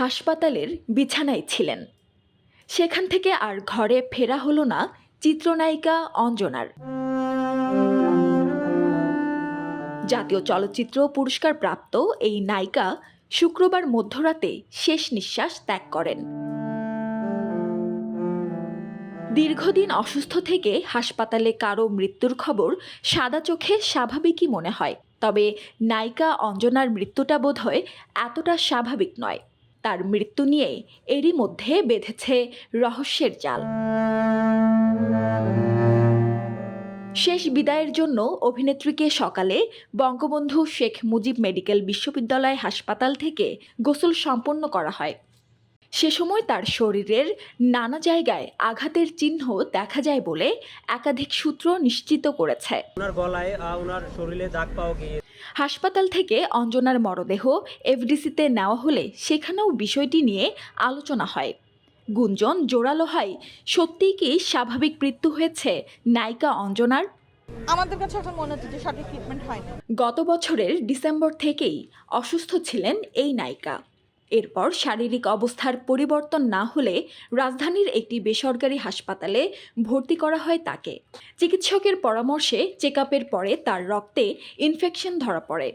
হাসপাতালের বিছানায় ছিলেন। সেখান থেকে আর ঘরে ফেরা হলো না চিত্রনায়িকা অঞ্জনার। জাতীয় চলচ্চিত্র পুরস্কার প্রাপ্ত এই নায়িকা শুক্রবার মধ্যরাতে শেষ নিঃশ্বাস ত্যাগ করেন। দীর্ঘদিন অসুস্থ থেকে হাসপাতালে কারও মৃত্যুর খবর সাদা চোখে স্বাভাবিকই মনে হয়, তবে নায়িকা অঞ্জনার মৃত্যুটা বোধহয় এতটা স্বাভাবিক নয়। তার মৃত্যু নিয়ে এরই মধ্যে বেঁধেছে রহস্যের জাল। শেষ বিদায়ের জন্য অভিনেত্রীকে সকালে বঙ্গবন্ধু শেখ মুজিব মেডিকেল বিশ্ববিদ্যালয় হাসপাতাল থেকে গোসল সম্পন্ন করা হয়। সে সময় তার শরীরের নানা জায়গায় আঘাতের চিহ্ন দেখা যায় বলে একাধিক সূত্র নিশ্চিত করেছে। ওনার গলায় ওনার শরীরে দাগ পাওয়া গিয়ে হাসপাতাল থেকে অঞ্জনার মরদেহ এফডিসিতে নেওয়া হলে সেখানেও বিষয়টি নিয়ে আলোচনা হয়। গুঞ্জন জোরালো হয় সত্যিই কি স্বাভাবিক মৃত্যু হয়েছে নায়িকা অঞ্জনার? আমাদের কাছে এখন মনে হচ্ছে যে সঠিক ট্রিটমেন্ট হয়নি। গত বছরের ডিসেম্বর থেকেই অসুস্থ ছিলেন এই নায়িকা। এরপর শারীরিক অবস্থার পরিবর্তন না হলে রাজধানীর একটি বেসরকারি হাসপাতালে ভর্তি করা হয় তাকে। চিকিৎসকের পরামর্শে চেক পরে তার রক্তে ইনফেকশন ধরা পড়ে।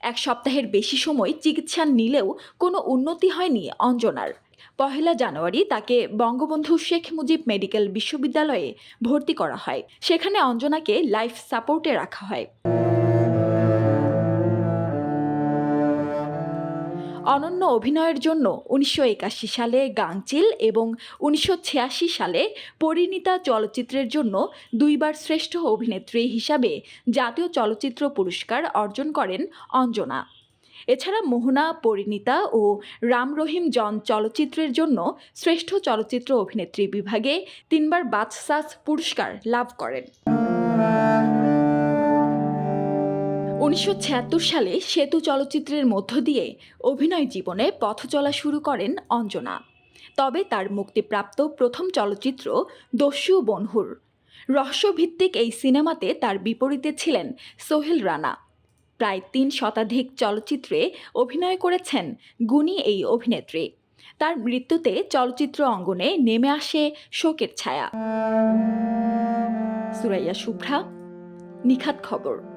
এক সপ্তাহের বেশি সময় চিকিৎসা নিলেও কোনো উন্নতি হয়নি অঞ্জনার। পহেলা জানুয়ারি তাকে বঙ্গবন্ধু শেখ মুজিব মেডিকেল বিশ্ববিদ্যালয়ে ভর্তি করা হয়। সেখানে অঞ্জনাকে লাইফ সাপোর্টে রাখা হয়। অনন্য অভিনয়ের জন্য উনিশশো একাশি সালে গাংচিল এবং উনিশশো ছিয়াশি সালে পরিণীতা চলচ্চিত্রের জন্য দুইবার শ্রেষ্ঠ অভিনেত্রী হিসাবে জাতীয় চলচ্চিত্র পুরস্কার অর্জন করেন অঞ্জনা। এছাড়া মোহনা, পরিণীতা ও রাম রহিম জন চলচ্চিত্রের জন্য শ্রেষ্ঠ চলচ্চিত্র অভিনেত্রী বিভাগে তিনবার বাদশাস পুরস্কার লাভ করেন। উনিশশো ছিয়াত্তর সালে সেতু চলচ্চিত্রের মধ্য দিয়ে অভিনয় জীবনে পথ চলা শুরু করেন অঞ্জনা। তবে তার মুক্তিপ্রাপ্ত প্রথম চলচ্চিত্র দস্যু বনহুর। রহস্যভিত্তিক এই সিনেমাতে তার বিপরীতে ছিলেন সোহেল রানা। প্রায় তিন শতাধিক চলচ্চিত্রে অভিনয় করেছেন গুণী এই অভিনেত্রী। তার মৃত্যুতে চলচ্চিত্র অঙ্গনে নেমে আসে শোকের ছায়া। সুরাইয়া শুভ্রা, নিখাত খবর।